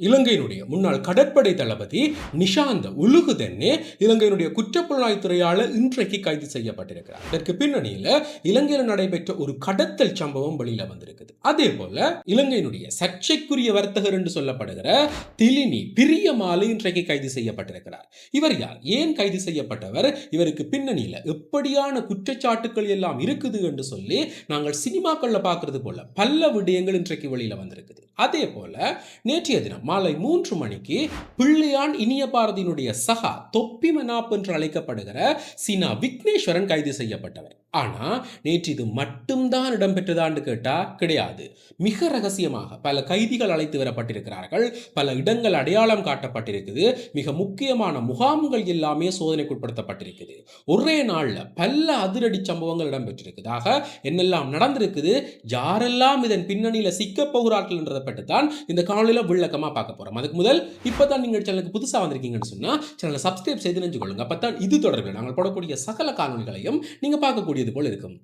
இலங்கையினுடைய முன்னாள் கடற்படை தளபதி நிஷாந்த உலுகுதென்னே இலங்கையினுடைய குற்றப்புலனாய்த்துறையால் இன்றைக்கு கைது செய்யப்பட்டிருக்கிறார். இதற்கு பின்னணியில இலங்கையில் நடைபெற்ற ஒரு கடத்தல் சம்பவம் வெளியில வந்திருக்குது. அதே போல இலங்கையினுடைய சர்ச்சைக்குரிய வர்த்தகர் என்று சொல்லப்படுகிற திலினி பிரியமாலு இன்றைக்கு கைது செய்யப்பட்டிருக்கிறார். இவர் யார்? ஏன் கைது செய்யப்பட்டவர்? இவருக்கு பின்னணியில எப்படியான குற்றச்சாட்டுகள் எல்லாம் இருக்குது என்று சொல்லி நாங்கள் சினிமாக்கள்ல பார்க்கிறது போல பல விடயங்கள் இன்றைக்கு வெளியில வந்திருக்குது. அதே போல நேற்றைய தினம் மாலை மூன்று மணிக்கு பிள்ளையான் இனிய பாரதியினுடைய சகா தொப்பி மனாப் என்று அழைக்கப்படுகிற சீனா விக்னேஸ்வரன் கைது செய்யப்பட்டவர். ஆனால் நேற்று இது மட்டும்தான் இடம்பெற்றதான்னு கேட்டால் கிடையாது. மிக ரகசியமாக பல கைதிகள் அழைத்து வரப்பட்டிருக்கிறார்கள். பல இடங்கள் அடையாளம் காட்டப்பட்டிருக்குது. மிக முக்கியமான முகாம்கள் எல்லாமே சோதனைக்குட்படுத்தப்பட்டிருக்குது. ஒரே நாள்ல பல அதிரடி சம்பவங்கள் இடம்பெற்றிருக்குதாக என்னெல்லாம் நடந்திருக்குது? யாரெல்லாம் இதன் பின்னணியில சிக்கப் போகிறார்கள் என்றதை பற்றி தான் இந்த காணொலியில் விளக்கமாக பார்க்க போறோம். அதுக்கு முதல் இப்பதான் நீங்கள் சேனலுக்கு புதுசாக வந்திருக்கீங்கன்னு சொன்னால் சேனலை சப்ஸ்கிரைப் செய்து நினைச்சு கொள்ளுங்க அப்பதான் இது தொடர்பில் நாங்கள் போடக்கூடிய சகல காணொலிகளையும் நீங்க பார்க்கக்கூடியது போல் இருக்கும்.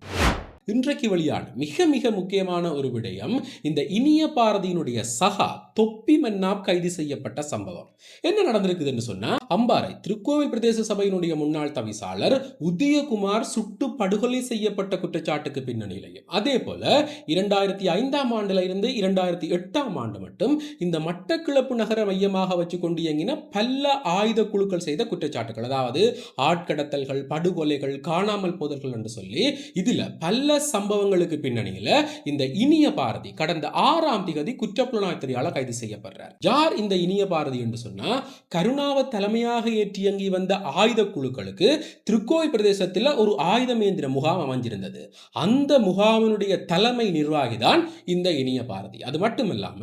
இன்றைக்கு வெளியான மிக மிக முக்கியமான ஒரு விடயம் இந்த இனிய பாரதியினுடைய சகா தொப்பி மன்னாப் கைது செய்யப்பட்ட சம்பவம். என்ன நடந்திருக்குதுன்னு சொன்னா அம்பாறை திருக்கோவில் பிரதேச சபையினுடைய முன்னாள் தவிசாளர் உதயகுமார் சுட்டு படுகொலை செய்யப்பட்ட குற்றச்சாட்டுக்கு பின்னணியிலையும் அதே போல இரண்டாயிரத்தி ஐந்தாம் ஆண்டுல இருந்து இரண்டாயிரத்தி எட்டாம் ஆண்டு மட்டும் இந்த மட்டக்கிளப்பு நகர மையமாக வச்சு கொண்டு இயங்கின பல ஆயுத குழுக்கள் செய்த குற்றச்சாட்டுகள் அதாவது ஆட்கடத்தல்கள் படுகொலைகள் காணாமல் போதல்கள் என்று சொல்லி இதுல பல சம்பவங்களுக்கு பின்னணியில இந்த இனிய பாரதி கடந்த ஆறாம் திகதி குற்றப்புலனாய்த்துறையால கைது கைது செய்யப்படுறார். யார் இந்த இனிய பாரதி என்று சொன்னா கருணாவை தலைமையாக ஏற்றி இயங்கி வந்த ஆயுத குழுக்களுக்கு திருக்கோவில் பிரதேசத்தில் ஒரு ஆயுதமேந்திர முகாம் அமைஞ்சிருந்தது. அந்த முகாமினுடைய தலைமை நிர்வாகி தான் இந்த இனிய பாரதி. அது மட்டும் இல்லாம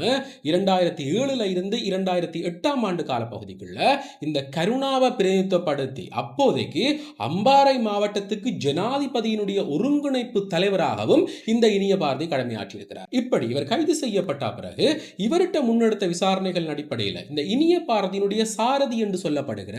இரண்டாயிரத்தி ஏழுல இருந்து இரண்டாயிரத்தி எட்டாம் ஆண்டு கால பகுதிக்குள்ள இந்த கருணாவை பிரதிநிதித்துவப்படுத்தி அப்போதைக்கு அம்பாறை மாவட்டத்துக்கு ஜனாதிபதியினுடைய ஒருங்கிணைப்பு தலைவராகவும் இந்த இனிய பாரதி கடமையாற்றியிருக்கிறார். இப்படி இவர் கைது செய்யப்பட்ட பிறகு இவர்கிட்ட முன்னெடுத்த விசாரணைகள் அடிப்படையில் இந்த இனிய பாரதியினுடைய சாரதி என்று சொல்லப்படுகிற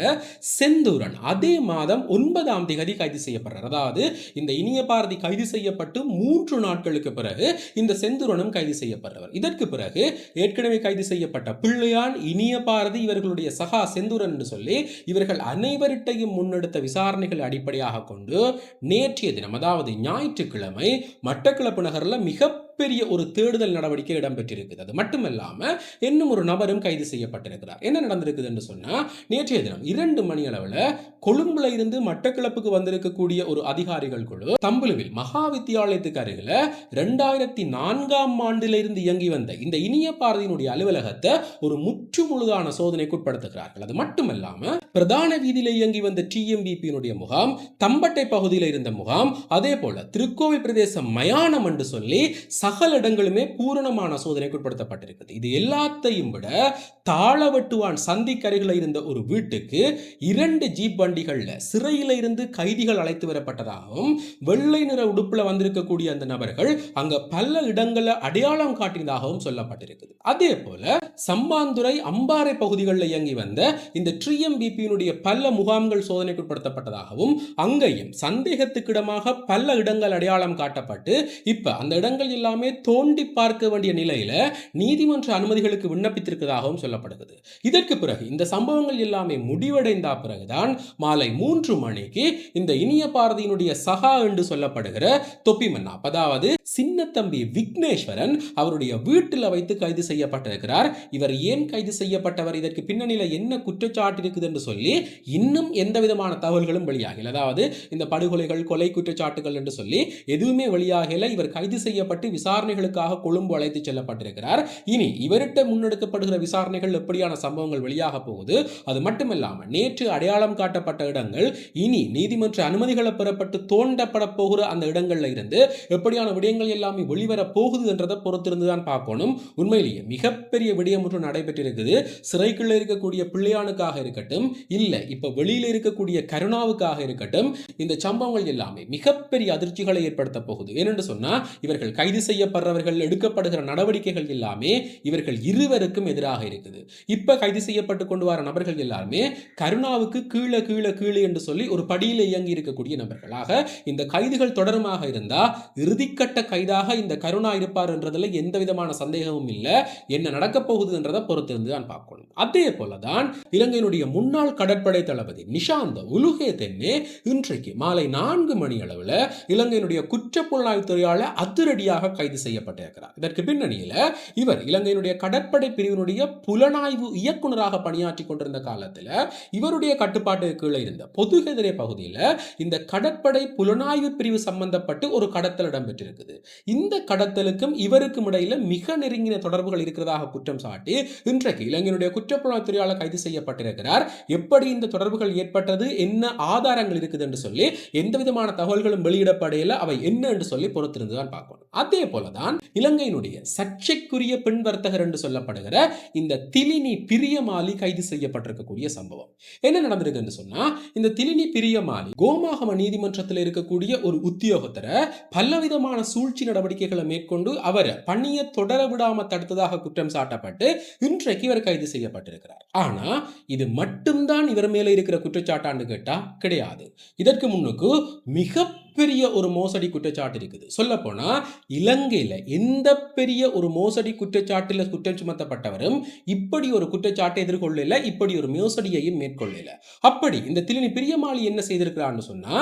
செந்தூரன் அதே மாதம் ஒன்பதாம் திகதி கைது செய்யப்படுறார். அதாவது இந்த இனிய பாரதி கைது செய்யப்பட்டு மூன்று நாட்களுக்கு பிறகு இந்த செந்தூரனும் கைது செய்யப்படுறவர். இதற்கு பிறகு ஏற்கனவே கைது செய்யப்பட்ட பிள்ளையான் இனிய பாரதி இவர்களுடைய சகா செந்தூரன் என்று சொல்லி இவர்கள் அனைவரிட்டையும் முன்னெடுத்த விசாரணைகள் அடிப்படையாக கொண்டு நேற்றைய தினம் அதாவது ஞாயிற்றுக்கிழமை மட்டக்களப்பு நகரில் மிகப்பெரிய ஒரு தேடுதல் நடவடிக்கை இடம்பெற்றிருக்குது. அது மட்டுமல்லாமல் இன்னும் ஒரு நபரும் கைது செய்யப்பட்டிருக்கிறார். என்ன நடந்திருக்குது என்று சொன்னால் நேற்றைய தினம் இரண்டு மணி அளவில் கொழும்புல இருந்து மட்டக்கிழப்புக்கு வந்திருக்கக்கூடிய ஒரு அதிகாரிகள் குழு தம்புலுவில் மகா வித்தியாலயத்துக்கு அருகில் ரெண்டாயிரத்தி நான்காம் ஆண்டிலிருந்து இயங்கி வந்த இந்த இனிய பாரதியினுடைய அலுவலகத்தை ஒரு முற்று முழுதான சோதனைக்கு உட்படுத்துகிறார்கள். அது மட்டுமல்லாமல் பிரதான வீதியில் இயங்கி வந்த டிஎம்பிபியினுடைய முகாம் தம்பட்டை பகுதியில் இருந்த முகாம் அதே போல திருக்கோவில் பிரதேச மயானம் என்று சொல்லி சகல இடங்களுமே பூரணமான சோதனைக்கு உட்படுத்தப்பட்டிருக்குது இது எல்லாத்தையும் விட தாளவட்டுவான் சந்திக்கரையில் இருந்த ஒரு வீட்டுக்கு இரண்டு ஜீப் வண்டிகள்ல சிறையில் இருந்து கைதிகள் அழைத்து வரப்பட்டதாகவும் வெள்ளை நிற உடுப்புல வந்திருக்கக்கூடிய அந்த நபர்கள் அங்க பல இடங்களை அடையாளம் காட்டினதாகவும் சொல்லப்பட்டிருக்குது. அதே போல சம்பாந்துறை அம்பாறை பகுதிகளில் இயங்கி வந்த இந்த ட்ரிஎம்பிபியினுடைய பல முகாம்கள் சோதனைக்கு உட்படுத்தப்பட்டதாகவும் அங்கேயும் சந்தேகத்துக்கிடமாக பல இடங்கள் அடையாளம் காட்டப்பட்டு இப்ப அந்த இடங்கள் எல்லாமே எல்லாமே தோண்டி பார்க்க வேண்டிய நிலையில நீதிமன்ற அனுமதிகளுக்கு விண்ணப்பித்திருக்கிறதாகவும் சொல்லப்படுகிறது. இதற்கு பிறகு இந்த சம்பவங்கள் எல்லாமே முடிவடைந்த பிறகுதான் மாலை மூன்று மணிக்கு இந்த இனிய பாரதியினுடைய சகா என்று சொல்லப்படுகிற தொப்பி மன்னா அதாவது சின்ன தம்பி விக்னேஸ்வரன் அவருடைய வீட்டில் வைத்து கைது செய்யப்பட்டிருக்கிறார். இவர் ஏன் கைது செய்யப்பட்டவர்? இதற்கு பின்னணியில் என்ன குற்றச்சாட்டு இருக்குது என்று சொல்லி இன்னும் எந்த விதமான தகவல்களும் வெளியாகல. அதாவது இந்த படுகொலைகள் கொலை குற்றச்சாட்டுகள் என்று சொல்லி எதுவுமே வெளியாகல. இவர் கைது செய்யப்பட்டு விசாரணைகளுக்காக கொழும்பு அழைத்து செல்லப்பட்டிருக்கிறார். இனி இவர்கிட்ட முன்னெடுக்கப்படுகிற விசாரணைகள் எப்படியான சம்பவங்கள் வெளியாக போகுது? அது மட்டுமில்லாமல் நேற்று அடையாளம் காட்டப்பட்ட இடங்கள் இனி நீதிமன்ற அனுமதிகளை பெறப்பட்டு தோண்டப்பட போகிற அந்த இடங்கள்ல இருந்து எப்படியான விடயங்கள் எல்லாமே வெளிவர போகுது என்றதை பொறுத்திருந்து தான் பார்க்கணும். உண்மையிலேயே மிகப்பெரிய விடயம் ஒன்று நடைபெற்றிருக்குது. சிறைக்குள்ள இருக்கக்கூடிய பிள்ளையானுக்காக இருக்கட்டும் இல்லை இப்ப வெளியில் இருக்கக்கூடிய கருணாவுக்காக இருக்கட்டும் இந்த சம்பவங்கள் எல்லாமே மிகப்பெரிய அதிர்ச்சிகளை ஏற்படுத்த போகுது. ஏனென்று சொன்னா இவர்கள் கைது செய்ய செய்யப்படுறவர்கள் எடுக்கப்படுகிற நடவடிக்கைகள் எல்லாமே இவர்கள் இருவருக்கும் எதிராக இருக்குது. இப்ப கைது செய்யப்பட்டு கொண்டு வர நபர்கள் எல்லாருமே கருணாவுக்கு கீழே கீழே கீழே என்று சொல்லி ஒரு படியில் இயங்கி இருக்கக்கூடிய நபர்களாக இந்த கைதுகள் தொடருமாக இருந்தா இறுதிக்கட்ட கைதாக இந்த கருணா இருப்பார் என்றதுல எந்த விதமான சந்தேகமும் இல்லை. என்ன நடக்க போகுதுன்றதை பொறுத்து இருந்து தான் பார்க்கணும். அதே போலதான் இலங்கையினுடைய முன்னாள் கடற்படை தளபதி நிஷாந்த உலுகே தென்னே இன்றைக்கு மாலை நான்கு மணி அளவில் இலங்கையினுடைய குற்றப்புலனாய்வு துறையால் அதிரடியாக கைது செய்யப்பட்டிருக்கிறார். இதற்கு பின்னணியில் இவர் இலங்கையினுடைய கடற்படை பிரிவினுடைய புலனாய்வு இயக்குனராக பணியாற்றி கொண்டிருந்த காலத்தில் இவருடைய கட்டுப்பாட்டு கீழே இருந்த பொதுகெதிரே பகுதியில் இந்த கடற்படை புலனாய்வு பிரிவு சம்பந்தப்பட்டு ஒரு கடத்தல் இடம்பெற்றிருக்குது. இந்த கடத்தலுக்கும் இவருக்கும் இடையில மிக நெருங்கின தொடர்புகள் இருக்கிறதாக குற்றம் சாட்டி இன்றைக்கு இலங்கையினுடைய குற்றப்புலனாய்வு துறையால் கைது செய்யப்பட்டிருக்கிறார். எப்படி இந்த தொடர்புகள் ஏற்பட்டது? என்ன ஆதாரங்கள் இருக்குது என்று சொல்லி எந்த விதமான தகவல்களும் வெளியிடப்படையில் அவை என்ன என்று சொல்லி பொறுத்திருந்து தான் பார்க்கணும். அதே போலதான் இலங்கையினுடைய சர்ச்சைக்குரிய பெண் வர்த்தகர் என்று சொல்லப்படுகிற இந்த திலினி பிரியமாலி கைது செய்யப்பட்டிருக்கக்கூடிய சம்பவம். என்ன நடந்திருக்கு என்று சொன்னா இந்த திலினி பிரியமாலி கோமாகம நீதிமன்றத்தில் இருக்கக்கூடிய ஒரு உத்தியோகத்தரை பலவிதமான சூழ்ச்சி நடவடிக்கைகளை மேற்கொண்டு அவரை பணியை தொடர விடாம தடுத்ததாக குற்றம் சாட்டப்பட்டு இன்றைக்கு இவர் கைது செய்யப்பட்டிருக்கிறார். ஆனா இது மட்டும்தான் இவர் மேல இருக்கிற குற்றச்சாட்டான்னு கேட்டா கிடையாது. இதற்கு முன்னுக்கு மிக மிகப்பெரிய ஒரு மோசடி குற்றச்சாட்டு இருக்குது. சொல்லப்போனால் இலங்கையில் இலங்கையில எந்த பெரிய ஒரு மோசடி குற்றச்சாட்டில் குற்றம் சுமத்தப்பட்டவரும் இப்படி ஒரு குற்றச்சாட்டை எதிர்கொள்ளல இப்படி ஒரு மோசடியையும் மேற்கொள்ளல. அப்படி இந்த திலினி பிரியமாளி என்ன செய்திருக்கிறான்னு சொன்னா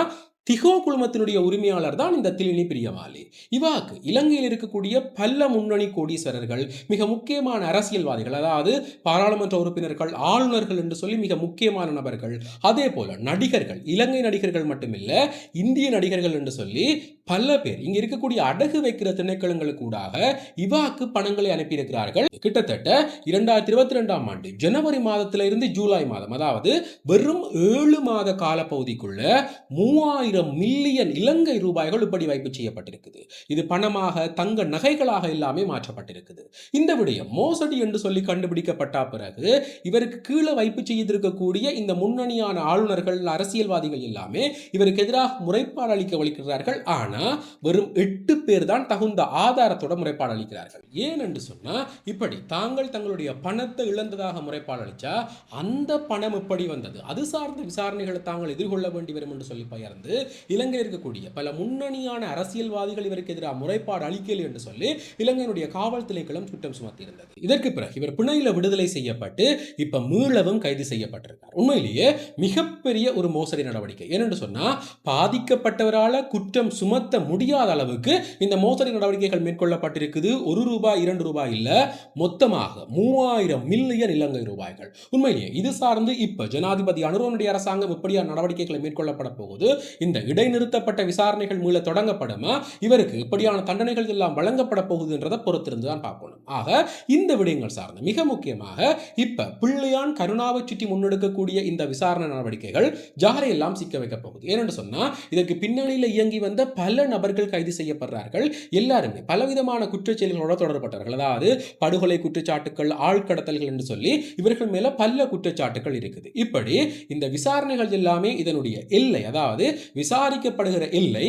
திகோ குழுமத்தினுடைய உரிமையாளர் தான் இந்த திலினி பிரியவாலி இவாக்கு இலங்கையில் இருக்கக்கூடிய பல முன்னணி கோடீஸ்வரர்கள் மிக முக்கியமான அரசியல்வாதிகள் அதாவது பாராளுமன்ற உறுப்பினர்கள் ஆளுநர்கள் என்று சொல்லி மிக முக்கியமான நபர்கள் அதே போல நடிகர்கள் இலங்கை நடிகர்கள் மட்டுமில்லை இந்திய நடிகர்கள் என்று சொல்லி பல பேர் இங்க இருக்கக்கூடிய அடகு வைக்கிற திணைக்களங்களுக்கு கூடாக இவாக்கு பணங்களை அனுப்பியிருக்கிறார்கள். கிட்டத்தட்ட இரண்டாயிரத்தி இருபத்தி ரெண்டாம் ஆண்டு ஜனவரி மாதத்திலிருந்து ஜூலை மாதம் அதாவது வெறும் ஏழு மாத காலப்பகுதிக்குள்ள மூவாயிரம் மில்லியன் இலங்கை ரூபாய்கள் இப்படி வைப்பு செய்யப்பட்டிருக்குது. இது பணமாக தங்க நகைகளாக எல்லாமே மாற்றப்பட்டிருக்குது. இந்த விடயம் மோசடி என்று சொல்லி கண்டுபிடிக்கப்பட்ட பிறகு இவருக்கு கீழே வைப்பு செய்திருக்கக்கூடிய இந்த முன்னணியான ஆளுநர்கள் அரசியல்வாதிகள் எல்லாமே இவருக்கு எதிராக முறைப்பாடு அளிக்க வலிக்கிறார்கள். ஆனா வெறும் எட்டு பேர் தான் தகுந்த ஆதாரத்தோட முறைப்பாடு அளிக்கிறார்கள். ஏன் என்று சொன்னா இப்படி தாங்கள் தங்களுடைய பணத்தை இழந்ததாக முறைப்பாடு அளிச்சா அந்த பணம் எப்படி வந்தது. அது சார்ந்த விசாரணைகளை தாங்கள் எதிர்கொள்ள வேண்டி வரும் என்று சொல்லி பயர்ந்து இலங்கையில் இருக்கக்கூடிய பல முன்னணியான அரசியல்வாதிகள் இவருக்கு எதிராக முறைப்பாடு அளிக்கல என்று சொல்லி இலங்கையினுடைய காவல் திணைக்களம் குற்றம் சுமத்தியிருந்தது. இதற்கு பிறகு இவர் பிணையில விடுதலை செய்யப்பட்டு இப்ப மீளவும் கைது செய்யப்பட்டிருக்கார். உண்மையிலேயே மிகப்பெரிய ஒரு மோசடி நடவடிக்கை. ஏனென்று சொன்னா பாதிக்கப்பட்டவரால குற்றம் சுமத்த முடியாத அளவுக்கு இந்த மோசடி நடவடிக்கைகள் மேற்கொள்ளப்பட்டிருக்குது. ஒரு ரூபாய் இரண்டு ரூபாய் இல்ல மொத்தமாக மூவாயிரம் மில்லியன் இலங்கை ரூபாய்கள். உண்மையிலேயே இது சார்ந்து இப்ப ஜனாதிபதி அனுரோனுடைய அரசாங்கம் இப்படியான நடவடிக்கைகளை மேற்கொள்ளப்பட போகுது. இந்த இந்த இடைநிறுத்தப்பட்ட விசாரணைகள் மீள தொடங்கப்படுமா இவருக்கு இப்படியான தண்டனைகள் எல்லாம் வழங்கப்பட போகுதுன்றதை பொறுத்திருந்து தான் பார்க்கணும். ஆக இந்த விடயங்கள் சார்ந்து மிக முக்கியமாக இப்ப பிள்ளையான் கருணாவை சுற்றி முன்னெடுக்கக்கூடிய இந்த விசாரணை நடவடிக்கைகள் ஜாரையெல்லாம் சிக்க வைக்க போகுது. ஏனென்று சொன்னா இதற்கு பின்னணியில் இயங்கி வந்த பல நபர்கள் கைது செய்யப்படுறார்கள். எல்லாருமே பலவிதமான குற்றச்செயல்களோட தொடர்பட்டார்கள் அதாவது படுகொலை குற்றச்சாட்டுகள் ஆழ்கடத்தல்கள் என்று சொல்லி இவர்கள் மேல பல குற்றச்சாட்டுகள் இருக்குது. இப்படி இந்த விசாரணைகள் எல்லாமே இதனுடைய எல்லை அதாவது விசாரிக்கப்படுகிற இல்லை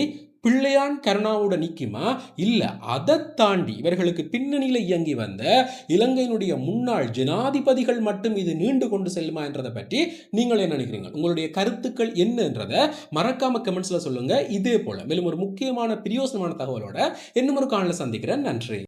பிள்ளையான் கருணாவோட நிக்குமா? இல்ல அதை தாண்டி இவர்களுக்கு பின்னணியில் இயங்கி வந்த இலங்கையினுடைய முன்னாள் ஜனாதிபதிகள் மட்டும் இது நீண்டு கொண்டு செல்லுமா என்றதை பற்றி நீங்கள் என்ன நினைக்கிறீங்க உங்களுடைய கருத்துக்கள் என்னன்றதை மறக்காம கமெண்ட்ஸ்ல சொல்லுங்க. இதே போல மேலும் ஒரு முக்கியமான பிரியோசனமான தகவலோட இன்னும் ஒரு காணல சந்திக்கிறேன். நன்றி.